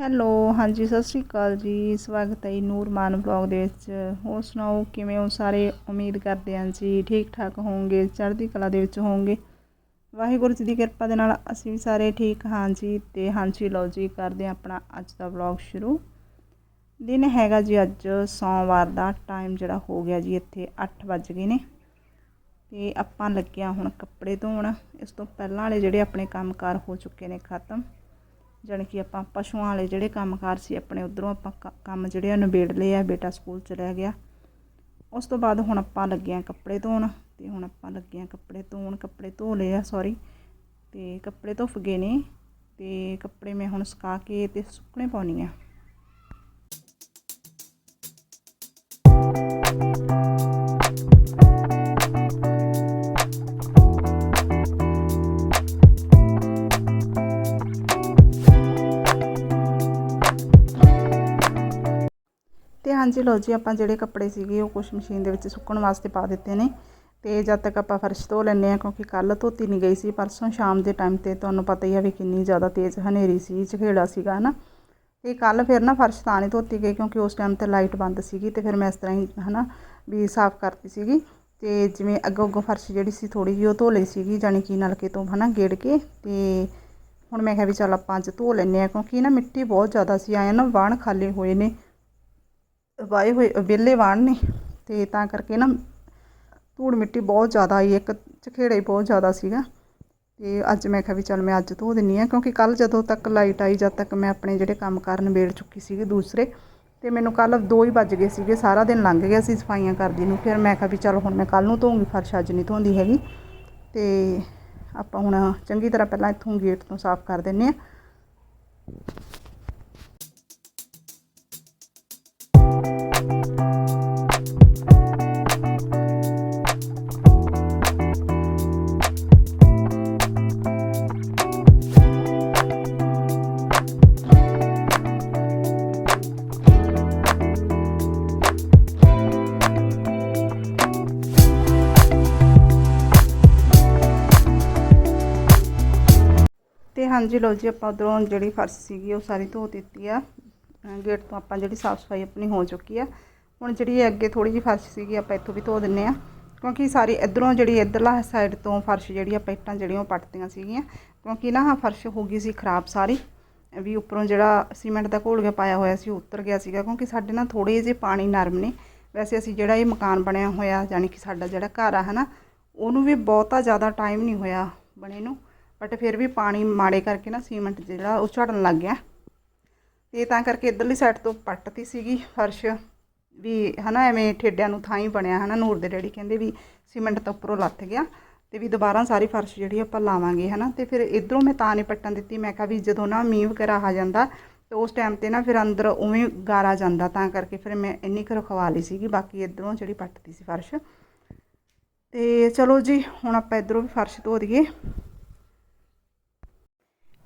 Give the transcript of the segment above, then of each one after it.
Hello, ਹਾਂਜੀ, ਸਤਿ ਸ਼੍ਰੀ ਅਕਾਲ ਜੀ। ਸਵਾਗਤ ਹੈ ਜੀ ਨੂਰਮਾਨ ਬਲੌਗ ਦੇ ਵਿੱਚ। ਹੋਰ ਸੁਣਾਓ, ਕਿਵੇਂ ਹੋ ਸਾਰੇ? ਉਮੀਦ ਕਰਦੇ ਹਾਂ ਜੀ ਠੀਕ ਠਾਕ ਹੋਵੋਗੇ, ਚੜ੍ਹਦੀ ਕਲਾ ਦੇ ਵਿੱਚ ਹੋਵੋਗੇ। ਵਾਹਿਗੁਰੂ ਜੀ ਦੀ ਕਿਰਪਾ ਦੇ ਨਾਲ ਅਸੀਂ ਵੀ ਸਾਰੇ ਠੀਕ ਹਾਂ ਜੀ ਤੇ ਹਾਂਜੀ, ਲਓ ਜੀ, ਕਰਦੇ ਹਾਂ ਆਪਣਾ ਅੱਜ ਦਾ ਬਲੌਗ ਸ਼ੁਰੂ। ਦਿਨ ਹੈਗਾ ਜੀ ਅੱਜ ਸੋਮਵਾਰ ਦਾ ਟਾਈਮ ਜਿਹੜਾ ਹੋ ਗਿਆ ਜੀ ਇੱਥੇ 8 ਵੱਜ ਗਏ ਨੇ। ਤੇ ਆਪਾਂ ਲੱਗਿਆ ਹੁਣ ਕੱਪੜੇ ਧੋਣ। ਇਸ ਤੋਂ ਪਹਿਲਾਂ ਵਾਲੇ ਜਿਹੜੇ ਆਪਣੇ ਕੰਮਕਾਰ ਹੋ ਚੁੱਕੇ ਨੇ ਖਤਮ। ਜਾਣੀ ਕਿ ਆਪਾਂ ਪਸ਼ੂਆਂ ਵਾਲੇ ਜਿਹੜੇ ਕੰਮਕਾਰ ਸੀ ਆਪਣੇ ਉਧਰੋਂ ਆਪਾਂ ਕ- ਕੰਮ ਜਿਹੜੇ ਆ ਨਿਬੇੜ ਲਏ ਆ, ਬੇਟਾ ਸਕੂਲ ਚਲਾ ਗਿਆ। ਉਸ ਤੋਂ ਬਾਅਦ ਹੁਣ ਆਪਾਂ ਲੱਗੇ ਆ ਕੱਪੜੇ ਧੋਣ, ਤੇ ਹੁਣ ਆਪਾਂ ਲੱਗੇ ਆ ਕੱਪੜੇ ਧੋਣ, ਕੱਪੜੇ ਧੋ ਲਏ ਆ ਸੌਰੀ ਤੇ ਕੱਪੜੇ ਧੁੱਫ ਗਏ ਨੇ, ਤੇ ਕੱਪੜੇ ਮੈਂ ਹੁਣ ਸੁਕਾ ਕੇ ਤੇ ਸੁੱਕਣੇ ਪਾਉਣੀ ਆ। ਹਾਂਜੀ ਲਓ ਜੀ, ਆਪਾਂ ਜਿਹੜੇ ਕੱਪੜੇ ਸੀਗੇ ਉਹ ਕੁਛ ਮਸ਼ੀਨ ਦੇ ਵਿੱਚ ਸੁੱਕਣ ਵਾਸਤੇ ਪਾ ਦਿੱਤੇ ਨੇ। ਤੇ ਜਦ ਤੱਕ ਆਪਾਂ ਫਰਸ਼ ਧੋ ਲੈਂਦੇ ਆ ਕਿਉਂਕਿ ਕੱਲ ਧੋਤੀ ਨਹੀਂ ਗਈ ਸੀ, ਪਰਸੋਂ ਸ਼ਾਮ ਦੇ ਟਾਈਮ ਤੇ ਤੁਹਾਨੂੰ ਪਤਾ ਹੀ ਆ ਵੀ ਕਿੰਨੀ ਜ਼ਿਆਦਾ ਤੇਜ਼ ਹਨੇਰੀ ਸੀ ਝਖੇੜਾ ਸੀਗਾ, ਹਨਾ। ਤੇ ਕੱਲ ਫਿਰ ਨਾ ਫਰਸ਼ ਤਾਂ ਨਹੀਂ ਧੋਤੀ ਗਈ, ਕਿਉਂਕਿ ਉਸ ਟਾਈਮ ਤੇ ਲਾਈਟ ਬੰਦ ਸੀਗੀ ਤੇ ਫਿਰ ਮੈਂ ਇਸ ਤਰ੍ਹਾਂ ਹੀ, ਹਨਾ, ਵੀ ਸਾਫ਼ ਕਰਤੀ ਸੀਗੀ। ਤੇ ਜਿਵੇਂ ਅੱਗੋਂ ਅੱਗੋਂ ਫਰਸ਼ ਜਿਹੜੀ ਸੀ ਥੋੜੀ ਜਿਹੀ ਉਹ ਧੋ ਲਈ ਸੀਗੀ, ਜਾਣੀ ਕਿ ਨਲਕੇ ਤੋਂ, ਹਨਾ, ਗੇੜ ਕੇ। ਤੇ ਹੁਣ ਮੈਂ ਕਿਹਾ ਵੀ ਚੱਲ ਆਪਾਂ ਅੱਜ ਧੋ ਲੈਂਦੇ ਆ ਕਿਉਂਕਿ ਨਾ ਮਿੱਟੀ ਬਹੁਤ ਜ਼ਿਆਦਾ ਸੀ ਆਇਆ ਨਾ ਵਾਹਣ ਖਾਲੀ ਹੋਏ ਨੇ। ਵਾਏ ਹੋਏ ਵਿਹਲੇ ਵਾਣ ਨੇ ਤੇ ਤਾਂ ਕਰਕੇ ਨਾ ਧੂੜ ਮਿੱਟੀ ਬਹੁਤ ਜ਼ਿਆਦਾ ਆਈ, ਇੱਕ ਝਖੇੜਾ ਹੀ ਬਹੁਤ ਜ਼ਿਆਦਾ ਸੀਗਾ। ਤੇ ਅੱਜ ਮੈਂ ਕਿਹਾ ਵੀ ਚੱਲ ਮੈਂ ਅੱਜ ਧੋ ਦਿੰਨੀ ਆ, ਕਿਉਂਕਿ ਕੱਲ ਜਦੋਂ ਤੱਕ ਲਾਈਟ ਆਈ, ਜਦ ਤੱਕ ਮੈਂ ਆਪਣੇ ਜਿਹੜੇ ਕੰਮ ਕਾਰ ਵੇਲ ਚੁੱਕੀ ਸੀਗੀ ਦੂਸਰੇ, ਤੇ ਮੈਨੂੰ ਕੱਲ 2 ਹੀ ਵੱਜ ਗਏ ਸੀਗੇ, ਸਾਰਾ ਦਿਨ ਲੰਘ ਗਿਆ ਸੀ ਸਫਾਈਆਂ ਕਰਦੀ ਨੂੰ। ਫਿਰ ਮੈਂ ਕਿਹਾ ਵੀ ਚੱਲ ਹੁਣ ਮੈਂ ਕੱਲ ਨੂੰ ਧੋਉਂਗੀ ਫਰਸ਼ ਅੱਜ ਨਹੀਂ ਧੋਂਦੀ ਹੈਗੀ। ਤੇ ਆਪਾਂ ਹੁਣ ਚੰਗੀ ਤਰ੍ਹਾਂ ਪਹਿਲਾਂ ਇੱਥੋਂ ਗੇਟ ਤੋਂ ਸਾਫ਼ ਕਰ ਦਿੰਨੇ ਆ। ਹਾਂਜੀ, ਲਓ ਜੀ, ਆਪਾਂ ਉਧਰੋਂ ਜਿਹੜੀ ਫਰਸ਼ ਸੀਗੀ, ਉਹ ਸਾਰੀ ਧੋ ਦਿੱਤੀ ਆ। ਗੇਟ ਤੋਂ ਆਪਾਂ ਜਿਹੜੀ ਸਾਫ਼ ਸਫ਼ਾਈ ਆਪਣੀ ਹੋ ਚੁੱਕੀ ਆ। ਹੁਣ ਜਿਹੜੀ ਇਹ ਅੱਗੇ ਥੋੜੀ ਜਿਹੀ ਫਰਸ਼ ਸੀਗੀ, ਆਪਾਂ ਇੱਥੋਂ ਵੀ ਧੋ ਦਿੰਨੇ ਆ। ਕਿਉਂਕਿ ਸਾਰੀ ਇਧਰੋਂ ਜਿਹੜੀ ਇਧਰਲਾ ਸਾਈਡ ਤੋਂ ਫਰਸ਼ ਜਿਹੜੀ ਆਪਾਂ ਇੱਟਾਂ ਜਿਹੜੀਆਂ ਉਹ ਪੱਟਦੀਆਂ ਸੀਗੀਆਂ। ਕਿਉਂਕਿ ਨਾ, ਆਹ ਫਰਸ਼ ਹੋ ਗਈ ਸੀ ਖਰਾਬ ਸਾਰੀ। ਵੀ ਉੱਪਰੋਂ ਜਿਹੜਾ ਸੀਮੈਂਟ ਦਾ ਘੋਲ ਕੇ ਪਾਇਆ ਹੋਇਆ ਸੀ, ਉਹ ਉਤਰ ਗਿਆ ਸੀਗਾ। ਕਿਉਂਕਿ ਸਾਡੇ ਨਾਲ ਥੋੜੇ ਜਿਹੇ ਪਾਣੀ ਨਰਮ ਨੇ। ਵੈਸੇ ਅਸੀਂ ਜਿਹੜਾ ਇਹ ਮਕਾਨ ਬਣਿਆ ਹੋਇਆ, ਯਾਨੀ ਕਿ ਸਾਡਾ ਜਿਹੜਾ ਘਰ ਆ, ਹਨਾ, ਉਹਨੂੰ ਵੀ ਬਹੁਤਾ ਜ਼ਿਆਦਾ ਟਾਈਮ ਨਹੀਂ ਹੋਇਆ ਬਣੇ ਨੂੰ। ਬਟ ਫਿਰ ਵੀ ਪਾਣੀ ਮਾੜੇ ਕਰਕੇ ਨਾ ਸੀਮੈਂਟ ਜਿਹੜਾ ਉਹ ਝੜਨ ਲੱਗ ਗਿਆ। ਤੇ ਤਾਂ ਕਰਕੇ ਇਧਰਲੀ ਸਾਈਡ ਤੋਂ ਪੱਟਤੀ ਸੀਗੀ ਫਰਸ਼ ਵੀ ਹਨਾ ਐਵੇਂ ਠੇਡਿਆਂ ਨੂੰ ਥਾਂ ਹੀ ਬਣਿਆ ਹਨਾ, ਨੂਰ ਦੇ ਡੈਡੀ ਕਹਿੰਦੇ ਵੀ ਸੀਮੈਂਟ ਤਾਂ ਉੱਪਰੋਂ ਲੱਥ ਗਿਆ ਤੇ ਵੀ ਦੁਬਾਰਾ ਸਾਰੀ ਫਰਸ਼ ਜਿਹੜੀ ਆਪਾਂ ਲਾਵਾਂਗੇ ਹਨਾ। ਤੇ ਫਿਰ ਇਧਰੋਂ ਮੈਂ ਤਾਂ ਨਹੀਂ ਪੱਟਣ ਦਿੱਤੀ, ਮੈਂ ਕਿਹਾ ਵੀ ਜਦੋਂ ਨਾ ਮੀਂਹ ਵਗੈਰਾ ਆ ਜਾਂਦਾ ਤੇ ਉਸ ਟਾਈਮ ਤੇ ਨਾ ਫਿਰ ਅੰਦਰ ਉਵੇਂ ਗਾਰਾ ਜਾਂਦਾ, ਤਾਂ ਕਰਕੇ ਫਿਰ ਮੈਂ ਇੰਨੀ ਕੁ ਰਖਵਾ ਲਈ ਸੀਗੀ, ਬਾਕੀ ਇਧਰੋਂ ਜਿਹੜੀ ਪੱਟਤੀ ਸੀ ਫਰਸ਼। ਤੇ ਚਲੋ ਜੀ, ਹੁਣ ਆਪਾਂ ਇਧਰੋਂ ਵੀ ਫਰਸ਼ ਧੋ ਦਈਏ।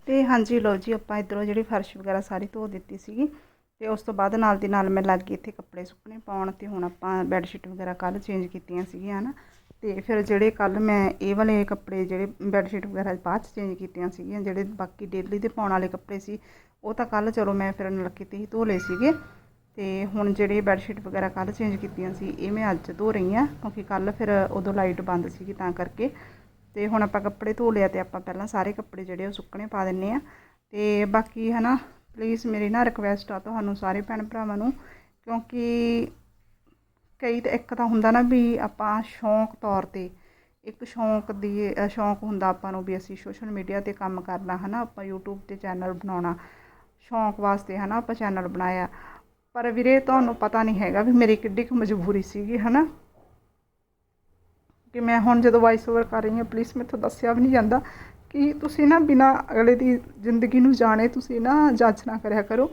ਤੇ ਹਾਂਜੀ ਲਓ ਜੀ, ਆਪਾਂ ਇਧਰੋਂ ਜਿਹੜੀ ਫਰਸ਼ ਵਗੈਰਾ ਸਾਰੀ ਧੋ ਦਿੱਤੀ ਸੀਗੀ ਤੇ ਉਸ ਤੋਂ ਬਾਅਦ ਨਾਲ ਦੀ ਨਾਲ ਮੈਂ ਲੱਗ ਗਈ ਇੱਥੇ ਕੱਪੜੇ ਸੁੱਕਣੇ ਪਾਉਣ ਤੇ ਹੁਣ ਆਪਾਂ ਬੈੱਡ ਸ਼ੀਟ ਵਗੈਰਾ ਕੱਲ ਚੇਂਜ ਕੀਤੀਆਂ ਸੀਗੀਆਂ ਹਨਾ। ਤੇ ਫਿਰ ਜਿਹੜੇ ਕੱਲ ਮੈਂ ਇਹ ਵਾਲੇ ਕੱਪੜੇ ਜਿਹੜੇ ਬੈੱਡ ਸ਼ੀਟ ਵਗੈਰਾ ਬਾਅਦ ਚ ਚੇਂਜ ਕੀਤੀਆਂ ਸੀਗੀਆਂ, ਜਿਹੜੇ ਬਾਕੀ ਡੇਲੀ ਦੇ ਪਾਉਣ ਵਾਲੇ ਕੱਪੜੇ ਸੀ, ਉਹ ਤਾਂ ਕੱਲ ਚਲੋ ਮੈਂ ਫਿਰ ਨਲਕੇ ਤੇ ਹੀ ਧੋ ਲਏ ਸੀਗੇ। ਤੇ ਹੁਣ ਜਿਹੜੇ ਬੈੱਡ ਸ਼ੀਟ ਵਗੈਰਾ ਕੱਲ ਚੇਂਜ ਕੀਤੀਆਂ ਸੀ, ਇਹ ਮੈਂ ਅੱਜ ਧੋ ਰਹੀ ਹਾਂ ਕਿਉਂਕਿ ਕੱਲ ਫਿਰ ਉਦੋਂ ਲਾਈਟ ਬੰਦ ਸੀਗੀ ਤਾਂ ਕਰਕੇ। ਤੇ ਹੁਣ ਆਪਾਂ ਕੱਪੜੇ ਧੋ ਲਿਆ ਤੇ ਆਪਾਂ ਪਹਿਲਾਂ ਸਾਰੇ ਕੱਪੜੇ ਜਿਹੜੇ ਉਹ ਸੁੱਕਣੇ ਪਾ ਦਿੰਨੇ ਆ। ਤੇ ਬਾਕੀ ਹਨਾ ਪਲੀਜ਼ ਮੇਰੀ ਨਾ ਰਿਕਵੈਸਟ ਆ ਤੁਹਾਨੂੰ ਸਾਰੇ ਭੈਣ ਭਰਾਵਾਂ ਨੂੰ, ਕਿਉਂਕਿ ਕਈ ਤਾਂ ਇੱਕ ਤਾਂ ਹੁੰਦਾ ਨਾ ਵੀ ਆਪਾਂ ਸ਼ੌਂਕ ਤੌਰ ਤੇ, ਇੱਕ ਸ਼ੌਂਕ ਦੀ ਸ਼ੌਂਕ ਹੁੰਦਾ ਆਪਾਂ ਨੂੰ ਵੀ ਅਸੀਂ ਸੋਸ਼ਲ ਮੀਡੀਆ ਤੇ ਕੰਮ ਕਰਨਾ ਹਨਾ, ਆਪਾਂ YouTube ਤੇ ਚੈਨਲ ਬਣਾਉਣਾ, ਸ਼ੌਂਕ ਵਾਸਤੇ ਹਨਾ ਆਪਾਂ ਚੈਨਲ ਬਣਾਇਆ। ਪਰ ਵੀਰੇ ਤੁਹਾਨੂੰ ਪਤਾ ਨਹੀਂ ਹੈਗਾ ਵੀ ਮੇਰੀ ਕਿੱਡੀ ਕੁ ਮਜਬੂਰੀ ਸੀਗੀ ਹਨਾ। ਕਿ ਮੈਂ ਹੁਣ ਜਦੋਂ ਵਾਇਸ ਓਵਰ ਕਰ ਰਹੀ ਹਾਂ ਪਲੀਜ਼ ਮੈਥੋਂ ਦੱਸਿਆ ਵੀ ਨਹੀਂ ਜਾਂਦਾ ਕਿ ਤੁਸੀਂ ਨਾ ਬਿਨਾ ਅਗਲੇ ਦੀ ਜ਼ਿੰਦਗੀ ਨੂੰ ਜਾਣੇ, ਤੁਸੀਂ ਨਾ ਜੱਜ ਨਾ ਕਰਿਆ ਕਰੋ,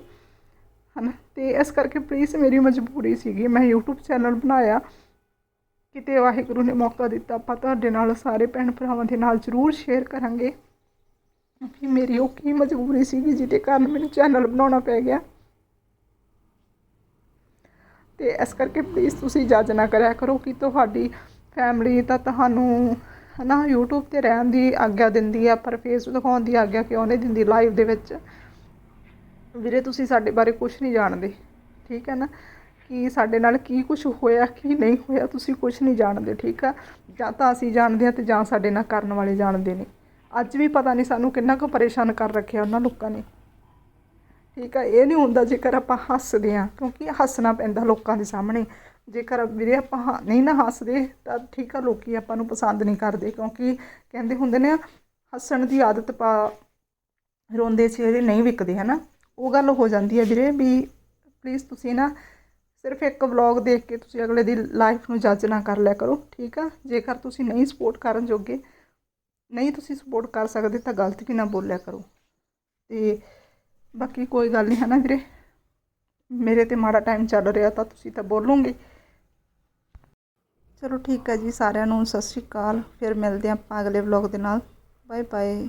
ਹਨਾ? ਤੇ ਇਸ ਕਰਕੇ ਪਲੀਜ਼ ਮੇਰੀ ਮਜਬੂਰੀ ਸੀਗੀ, ਮੈਂ YouTube ਚੈਨਲ ਬਣਾਇਆ, ਕਿਤੇ ਵਾਹਿਗੁਰੂ ਨੇ ਮੌਕਾ ਦਿੱਤਾ, ਆਪਾਂ ਤੁਹਾਡੇ ਨਾਲ ਸਾਰੇ ਭੈਣ ਭਰਾਵਾਂ ਦੇ ਨਾਲ ਜ਼ਰੂਰ ਸ਼ੇਅਰ ਕਰਾਂਗੇ। ਵੀ ਮੇਰੀ ਉਹ ਕੀ ਮਜਬੂਰੀ ਸੀਗੀ ਜਿਹਦੇ ਕਾਰਨ ਮੈਨੂੰ ਚੈਨਲ ਬਣਾਉਣਾ ਪੈ ਗਿਆ। ਤੇ ਇਸ ਕਰਕੇ ਪਲੀਜ਼ ਤੁਸੀਂ ਜੱਜ ਨਾ ਕਰਿਆ ਕਰੋ ਕਿ ਤੁਹਾਡੀ ਫੈਮਿਲੀ ਤਾਂ ਤੁਹਾਨੂੰ ਹੈ ਨਾ ਯੂਟਿਊਬ ਤੇ ਰਹਿਣ ਦੀ ਆਗਿਆ ਦਿੰਦੀ ਆ, ਪਰ ਫੇਸ ਦਿਖਾਉਣ ਦੀ ਆਗਿਆ ਕਿਉਂ ਨਹੀਂ ਦਿੰਦੀ ਲਾਈਵ ਦੇ ਵਿੱਚ? ਵੀਰੇ, ਤੁਸੀਂ ਸਾਡੇ ਬਾਰੇ ਕੁਝ ਨਹੀਂ ਜਾਣਦੇ, ਠੀਕ ਹੈ ਨਾ? ਕਿ ਸਾਡੇ ਨਾਲ ਕੀ ਕੁਝ ਹੋਇਆ, ਕੀ ਨਹੀਂ ਹੋਇਆ, ਤੁਸੀਂ ਕੁਝ ਨਹੀਂ ਜਾਣਦੇ, ਠੀਕ ਆ? ਜਾਂ ਤਾਂ ਅਸੀਂ ਜਾਣਦੇ ਹਾਂ ਤੇ ਜਾਂ ਸਾਡੇ ਨਾਲ ਕਰਨ ਵਾਲੇ ਜਾਣਦੇ ਨੇ। ਅੱਜ ਵੀ ਪਤਾ ਨਹੀਂ ਸਾਨੂੰ ਕਿੰਨਾ ਕੁ ਪਰੇਸ਼ਾਨ ਕਰ ਰੱਖਿਆ ਉਹਨਾਂ ਲੋਕਾਂ ਨੇ। ਠੀਕ ਆ, ਇਹ ਨਹੀਂ ਹੁੰਦਾ ਜੇਕਰ ਆਪਾਂ ਹੱਸਦੇ ਆ ਕਿਉਂਕਿ ਹੱਸਣਾ ਪੈਂਦਾ ਲੋਕਾਂ ਦੇ ਸਾਹਮਣੇ। ਜੇਕਰ ਵੀਰੇ ਆਪਾਂ ਹ- ਨਹੀਂ ਨਾ ਹੱਸਦੇ, ਤਾਂ ਠੀਕ ਆ ਲੋਕੀ ਆਪਾਂ ਨੂੰ ਪਸੰਦ ਨਹੀਂ ਕਰਦੇ, ਕਿਉਂਕਿ ਕਹਿੰਦੇ ਹੁੰਦੇ ਨੇ ਹੱਸਣ ਦੀ ਆਦਤ ਪਾ ਰੋਂਦੇ ਚਿਹਰੇ ਨਹੀਂ ਵਿਕਦੇ, ਹਨਾ? ਉਹ ਗੱਲ ਹੋ ਜਾਂਦੀ ਹੈ ਵੀਰੇ ਵੀ ਪਲੀਜ਼ ਤੁਸੀਂ ਨਾ ਸਿਰਫ ਇੱਕ ਵਲੌਗ ਦੇਖ ਕੇ ਤੁਸੀਂ ਅਗਲੇ ਦੀ ਲਾਈਫ ਨੂੰ ਜੱਜ ਨਾ ਕਰ ਲਿਆ ਕਰੋ, ਠੀਕ ਆ? ਜੇਕਰ ਤੁਸੀਂ ਨਹੀਂ ਸਪੋਰਟ ਕਰਨ ਜੋਗੇ, ਨਹੀਂ ਤੁਸੀਂ ਸਪੋਰਟ ਕਰ ਸਕਦੇ, ਤਾਂ ਗਲਤ ਵੀ ਨਾ ਬੋਲਿਆ ਕਰੋ। ਤੇ ਬਾਕੀ ਕੋਈ ਗੱਲ ਨਹੀਂ ਹੈ ਨਾ ਵੀਰੇ? ਮੇਰੇ ਤੇ ਮਾੜਾ ਟਾਈਮ ਚੱਲ ਰਿਹਾ, ਤਾਂ ਤੁਸੀਂ ਤਾਂ ਬੋਲੋਗੇ। ਚਲੋ ਠੀਕ ਹੈ ਜੀ ਸਾਰਿਆਂ ਨੂੰ ਸਤਿ ਸ਼੍ਰੀ ਅਕਾਲ, ਫਿਰ ਮਿਲਦੇ ਹਾਂ ਆਪਾਂ ਅਗਲੇ ਵਲੌਗ ਦੇ ਨਾਲ। Bye bye